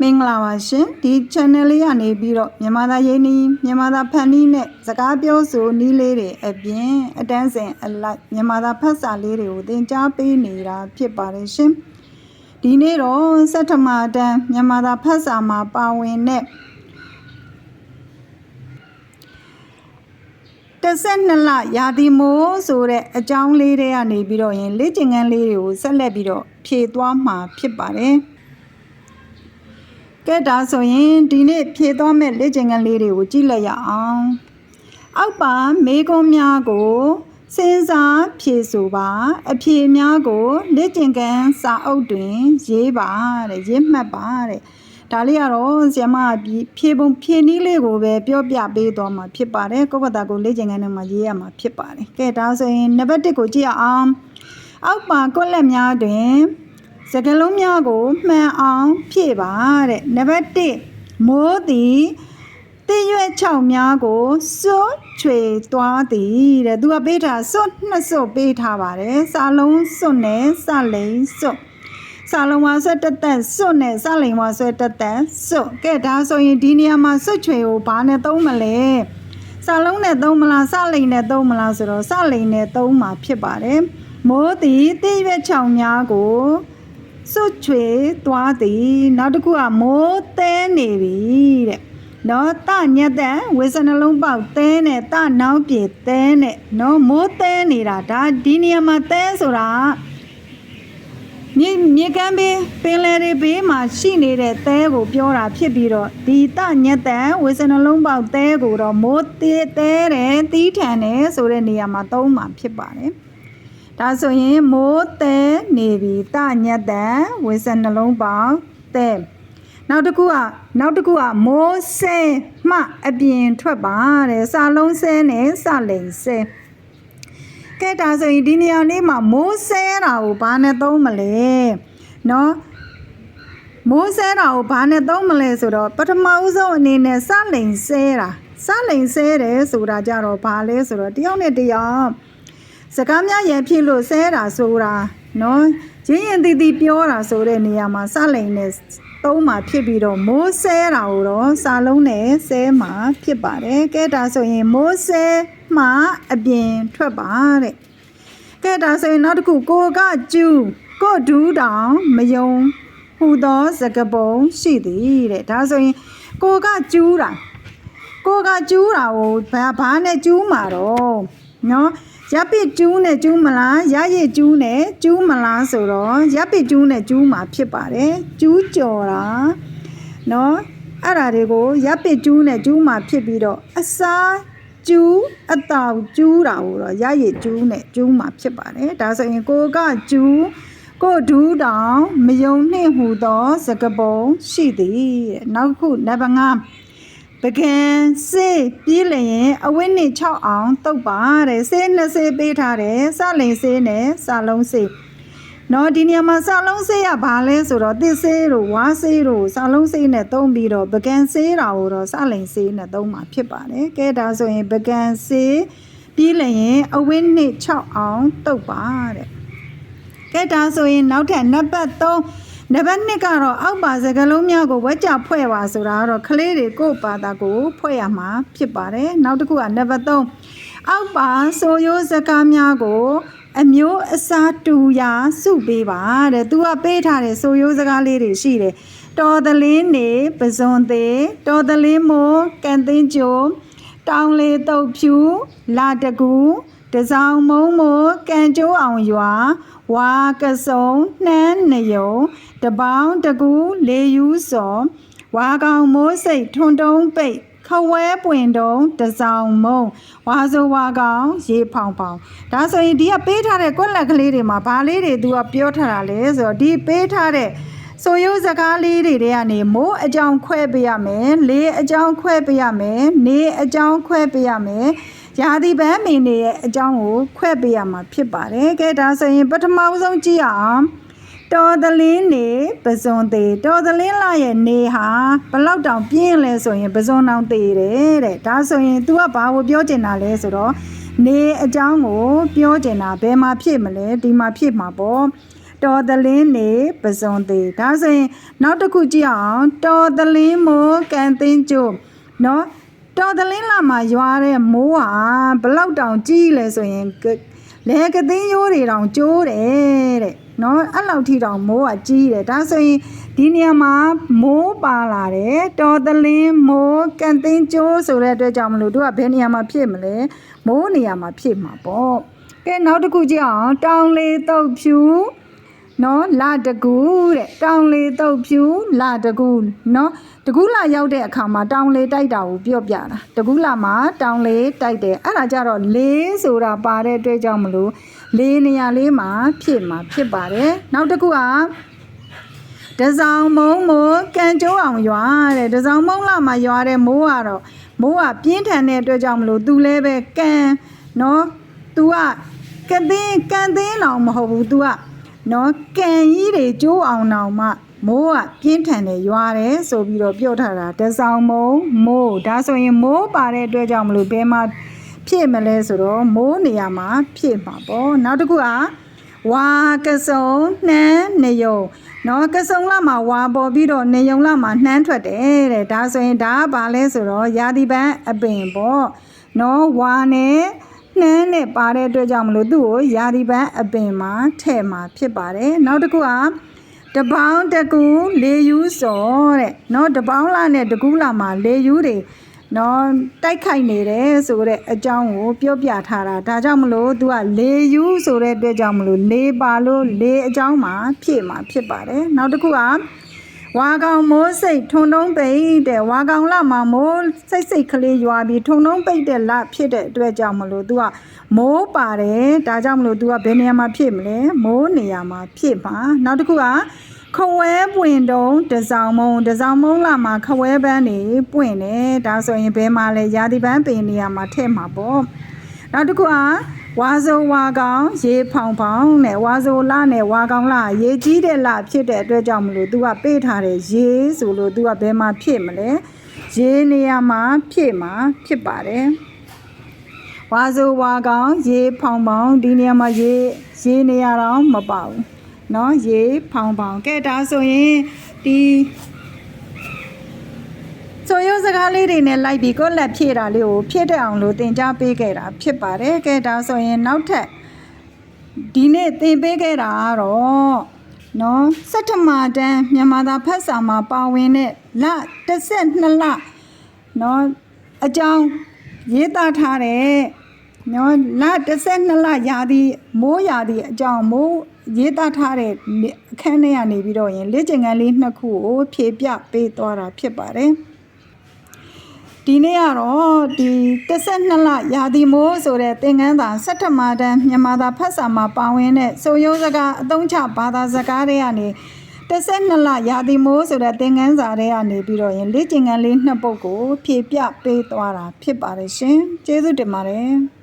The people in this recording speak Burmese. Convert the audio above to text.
မင်္ဂလာပါရှင်ဒီ channel လေးကနေပြီးတော့မြန်မာသားရင်းနှီးမြန်မာသားဖန်နီးနဲ့စကားပြောဆိုနည်းလေးတွေအပြင်အတန်းစင်အလိုက်မြန်မာသားဖတ်စာလေးတွေကိုသင်ကြားပေးနေတာဖြစ်ပါတယ်ရှင်ဒီနေ့တော့စက်ထမတန်းမြန်မာသားဖတ်စာမှာပါဝင်တဲ့တစ်ဆက်နှစ်လရာသီမိုးဆိုတဲ့အကြောင်းလေးတွေကနေပြီးတော့ရင်လေ့ကျင့်ခန်းလေးတွေကိုဆက်လက်ပြီးတော့ဖြည့်သွားမှာဖြစ်ပါတယ် ကဲဒါဆိုရင်ဒီနေ့ဖြည့်သွားမဲ့လေ့ကျင့်ခန်းလေးတွေကိုကြည့်လိုက်ရအောင်။အောက်ပါမေကုံးများကိုစဉ်းစားဖြည့်ဆိုပါ အဖြေများကိုလေ့ကျင့်ခန်းစာအုပ်တွင် ရေးပါတဲ့ရေးမှတ်ပါတဲ့ဒါလေးကတော့ဆရာမကဒီဖြည့်ပုံဖြည့်နည်းလေးကိုပဲပြောပြပေးသွားမှာဖြစ်ပါတယ်ကိုယ့်ဘာသာကိုလေ့ကျင့်ခန်းထဲမှာရေးရမှာဖြစ်ပါတယ်ကဲဒါဆိုရင်နံပါတ်1ကိုကြည့်ရအောင်အောက်ပါကွက်လက်များတွင် စကလုံးများကိုမှန်အောင်ဖြည့်ပါတဲ့နံပါတ်1မိုးသည်တည့်ရွက်ချောက်များကိုစွတ်ချွေသွားသည်တဲ့သူကပေးထားစွတ်နှစ်စွတ်ပေးထားပါတယ်စာလုံးစွတ်နဲ့စလိန်စွတ်စာလုံးဝါဆွဲတက်တက်စွတ်နဲ့စလိန်ဝါဆွဲတက်တက်စွတ်ကဲဒါဆိုရင်ဒီနေရာမှာစွတ်ချွေကိုဘာနဲ့သုံးမလဲစာလုံးနဲ့သုံးမလားစလိန်နဲ့သုံးမလားဆိုတော့စလိန်နဲ့သုံးမှာဖြစ်ပါတယ်မိုးသည်တည့်ရွက်ချောက်များကို စွတ်ချွေသွားသည်နောက်တစ်ခုကမိုးသဲနေပြီတဲ့နော်တညက်တဲ့ဝေစနှလုံးပေါက်သဲနဲ့တနောက်ပြေသဲနဲ့နော်မိုးသဲနေတာဒါဒီနေရာမှာသဲဆိုတာမြေမြေကမ်းဘေးပင်လယ်တွေဘေးမှာရှိနေတဲ့သဲကိုပြောတာဖြစ်ပြီးတော့ဒီတညက်တဲ့ဝေစနှလုံးပေါက်သဲကိုတော့မိုးသေးသဲတယ်တီးထန်တယ်ဆိုတဲ့နေရာမှာသုံးမှာဖြစ်ပါတယ် ဒါဆိုရင်မိုးတဲနေပြီတညက်တန်ဝေစနှလုံးပေါင်းတဲနောက်တစ်ခုကနောက်တစ်ခုကမိုးဆဲမှအပြင်ထွက်ပါတဲ့စာလုံးဆဲနဲ့စလိန်ဆဲကဲဒါဆိုရင်ဒီနေရာလေးမှာမိုးဆဲတာကိုဘာနဲ့သုံးမလဲနော်မိုးဆဲတာကိုဘာနဲ့သုံးမလဲဆိုတော့ပထမဦးဆုံးအနေနဲ့စလိန်ဆဲတာစလိန်ဆဲတယ်ဆိုတာကြတော့ဘာလဲဆိုတော့တယောက်နဲ့တယောက် စကားများရန်ဖြစ်လို့ဆဲတာဆိုတာနော်ရင်းရင်တီတီပြောတာဆိုတဲ့နေရာမှာစလိန်နဲ့သုံးမှာဖြစ်ပြီးတော့မိုးဆဲတာကိုတော့စာလုံးနဲ့ဆဲမှာဖြစ်ပါတယ်ကဲဒါဆိုရင်မိုးဆဲမှာအပြင်ထွက်ပါတဲ့ကဲဒါဆိုရင်နောက်တစ်ခုကိုကကျူးကိုဒူးတောင်မယုံဟူသောစကပုံရှိသည်တဲ့ဒါဆိုရင်ကိုကကျူးတာကိုကကျူးတာကိုဘာဘာနဲ့ကျူးမှာတော့ နော်ရပ်ပစ်ကျူးနဲ့ကျူးမလားရရစ်ကျူးနဲ့ကျူးမလားဆိုတော့ရပ်ပစ်ကျူးနဲ့ကျူးမှာဖြစ်ပါတယ်ကျူးကြော်တာနော်အဲ့ဒါတွေကိုရပ်ပစ်ကျူးနဲ့ကျူးမှာဖြစ်ပြီးတော့အစားကျူးအတောက်ကျူးတာကိုတော့ရရစ်ကျူးနဲ့ကျူးမှာဖြစ်ပါတယ်ဒါဆိုရင်ကိုကကျူးကိုဒူးတောင်မယုံနှင့်ဟူသောစကပုံရှိသည်တဲ့နောက်တစ်ခုနံပါတ်5 ပကံစေးပြေးလျင်အဝိနှစ်6အောင်တုတ်ပါတဲ့စေး20ပေးထားတယ်စလိန်စေးနဲ့စလုံးစေးနော်ဒီနေရာမှာစလုံးစေးရဘာလဲဆိုတော့တစ်စေးတို့ဝါစေးတို့စလုံးစေးနဲ့သုံးပြီးတော့ပကံစေးတာကိုတော့စလိန်စေးနဲ့သုံးမှာဖြစ်ပါတယ်ကဲဒါဆိုရင်ပကံစေးပြေးလျင်အဝိနှစ်6အောင်တုတ်ပါတဲ့ကဲဒါဆိုရင်နောက်ထပ်နံပါတ်3 နံပါတ်2ကတော့အောက်ပါစကလုံးများကိုဝက်ကြဖွဲ့ပါဆိုတာကတော့ကလေးတွေကိုယ့်ဘာသာကိုဖွဲ့ရမှာဖြစ်ပါတယ်နောက်တစ်ခုကနံပါတ်3အောက်ပါဆိုရိုးစကားများကိုအမျိုးအစားတူရာစုပေးပါတဲ့သူကပေးထားတဲ့ဆိုရိုးစကားလေးတွေရှိတယ်တော်သလင်းနေပဇွန်သေးတော်သလင်းမိုးကန်သိန်းကျိုတောင်လေတုတ်ဖြူလာတကူ တစောင်းမုံမိုးကန်ကျိုးအောင်ရွာဝါကစုံနှမ်းနယုံတပေါင်းတကူလေယူစောဝါကောင်မိုးစိတ်ထွန်တုံးပိတ်ခဝဲပွင့်တုံးတစောင်းမုံဝါဆိုဝါကောင်ရေဖောင်ဖောင်ဒါဆိုရင်ဒီကပေးထားတဲ့ကွက်လက်ကလေးတွေမှာဘာလေးတွေသူကပြောထားတာလဲဆိုတော့ဒီပေးထားတဲ့ဆိုရိုးစကားလေးတွေတွေကနေမိုးအကြောင်းခွဲပေးရမယ်လေအကြောင်းခွဲပေးရမယ်နေအကြောင်းခွဲပေးရမယ် ရာသီပန်းမင်းတွေရဲ့အကြောင်းကိုခွဲပေးရမှာဖြစ်ပါတယ်ကဲဒါဆိုရင်ပထမဆုံးကြည့်ရအောင်တော်သလင်းနေပဇွန်သေးတော်သလင်းလာရဲ့နေဟာဘလောက်တောင်ပြင်းလဲဆိုရင်ပဇွန်တောင်သေးတယ်တဲ့ဒါဆိုရင် तू ကဘာကိုပြောချင်တာလဲဆိုတော့နေအကြောင်းကိုပြောချင်တာဘယ်မှာဖြစ်မလဲဒီမှာဖြစ်မှာပေါ့တတော်သလင်းနေပစွန်သေးဒါဆိုရင် နောက်တစ်ခုကြည့်အောင်တော်သလင်းမိုးကန်သိန်းကျိုးနော် တော်သလင်းလာမှာရွာတဲ့မိုးဟာဘလောက်တောင်ကြီးလဲဆိုရင်ကလေကသိန်းရိုးတွေတောင်ကျိုးတယ်တဲ့နော်အဲ့လောက်ထိတောင်မိုးကကြီးတယ်ဒါဆိုရင်ဒီနေရာမှာမိုးပါလာတယ်တော်သလင်းမိုးကန်သိန်းကျိုးဆိုတဲ့အတွက်ကြောင့်မလို့တို့ကဘယ်နေရာမှာဖြစ်မလဲမိုးနေရာမှာဖြစ်မှာပေါ့ကဲနောက်တစ်ခုကြည့်အောင်တောင်လေတုတ်ဖြူ နော်လာတကူတဲ့တောင်လေတုတ်ဖြူလာတကူနော်တကူလာရောက်တဲ့အခါမှာတောင်လေတိုက်တာကိုပြော့ပြတာတကူလာမှာတောင်လေတိုက်တယ်အဲ့ဒါကြတော့လေးဆိုတာပါတဲ့အတွက်ကြောင့်မလို့လေးနေရာလေးမှာဖြစ်မှာဖြစ်ပါတယ်နောက်တစ်ခုကတစောင်းမုံမိုးကန်ကျိုးအောင်ရွာတဲ့တစောင်းမုံလာမှာရွာတဲ့မိုးကတော့မိုးကပြင်းထန်တဲ့အတွက်ကြောင့်မလို့သူလည်းပဲကန်နော် तू ကကသင်းကန်သင်းတော့မဟုတ်ဘူး तू က နော်ကန်ကြီးတွေကျိုးအောင်အောင်မှမိုးကပြင်းထန်တယ်ရွာတယ်ဆိုပြီးတော့ပြောထားတာတဆောင်မုံမိုးဒါဆိုရင်မိုးပါတဲ့အတွက်ကြောင့်မလို့ဘယ်မှာဖြစ်မလဲဆိုတော့မိုးနေရာမှာဖြစ်မှာပေါ့နောက်တစ်ခုကဝါကစုံနှမ်းနေယုံနော်ကစုံလာမှာဝါပေါ်ပြီးတော့နေယုံလာမှာနှမ်းထွက်တယ်တဲ့ဒါဆိုရင်ဒါကဘာလဲဆိုတော့ယာတိပန်းအပင်ပေါ့နော်ဝါနဲ့ နှမ်းနဲ့ပါတဲ့အတွက်ကြောင့်မလို့သူ့ကိုယာဒီပန်းအပင်မှာထည့်မှာဖြစ်ပါတယ်နောက်တစ်ခုကတပေါင်းတကူလေယူစောတဲ့နော်တပေါင်းလာနဲ့တကူလာမှာလေယူတွေနော်တိုက်ခိုက်နေတယ်ဆိုတဲ့အကြောင်းကိုပြောပြထားတာဒါကြောင့်မလို့သူကလေယူဆိုတဲ့အတွက်ကြောင့်မလို့လေပါလို့လေအကြောင်းမှာဖြစ်မှာဖြစ်ပါတယ်နောက်တစ်ခုက ဝါကောင်မိုးစိတ်ထုံထုံပိတ်တဲ့ဝါကောင်လမှာမိုးစိတ်စိတ်ကလေးရွာပြီးထုံထုံပိတ်တဲ့လဖြစ်တဲ့အတွက်ကြောင့်မလို့ तू ကမိုးပါတယ်ဒါကြောင့်မလို့ तू ကဘယ်နေရာမှာဖြစ်မလဲမိုးနေရာမှာဖြစ်ပါနောက်တစ်ခုကခဝဲပွင့်တုံးတစောင်းမုံတစောင်းမုံလာမှာခဝဲပန်းနေပွင့်တယ်ဒါဆိုရင်ဘယ်မှာလဲရာသီပန်းပင်နေရာမှာထည့်မှာပေါ့နောက်တစ်ခုက ဝါဇုံဝါကောင်ရေဖောင်ဖောင်နဲ့ဝါဇုံလနဲ့ဝါကောင်လရေကြီးတဲ့လဖြစ်တဲ့အတွက်ကြောင့်မလို့ तू ကပေးထားတဲ့ရေဆိုလို့ तू ကဘယ်မှာဖြစ်မလဲရေနေရာမှာဖြစ်မှာဖြစ်ပါတယ်ဝါဇုံဝါကောင်ရေဖောင်ဖောင်ဒီနေရာမှာရေရေနေရာတော့မပေါ့နော်ရေဖောင်ဖောင်ကဲဒါဆိုရင်ဒီ ဆိုရိုးစကားလေးတွေနဲ့လိုက်ပြီးကိုယ့်လက်ဖြည့်တာလေးကိုဖြည့်တဲ့အောင်လို့သင်ကြားပေးခဲ့တာဖြစ်ပါတယ်ကဲဒါဆိုရင်နောက်ထပ်ဒီနေ့သင်ပေးခဲ့တာကတော့နော်စက်ထမတန်းမြန်မာသားဖတ်စာမှာပါဝင်တဲ့လ12လနော်အကြောင်းရေးသားထားတဲ့နော်လ12လရာသီမိုးရာသီအကြောင်းမိုးရေးသားထားတဲ့အခန်းထဲကနေပြီးတော့ရင်လေ့ကျင့်ခန်းလေးနှစ်ခုကိုဖြည့်ပြပေးသွားတာဖြစ်ပါတယ် ဒီနေ့ကတော့ဒီ12လရာသီမိုးဆိုတဲ့သင်ခန်းစာစက်ထမတန်းမြန်မာသာဖတ်စာမှာပါဝင်တဲ့ဆိုရိုးစကားအသုံးချဘာသာစကားတွေကနေ12လရာသီမိုးဆိုတဲ့သင်ခန်းစာတွေကနေပြီးတော့ရင်လေ့ကျင့်ခန်းလေးနှစ်ပုဒ်ကိုဖြည့်ပြပေးသွားတာဖြစ်ပါတယ်ရှင်ကျေးဇူးတင်ပါတယ်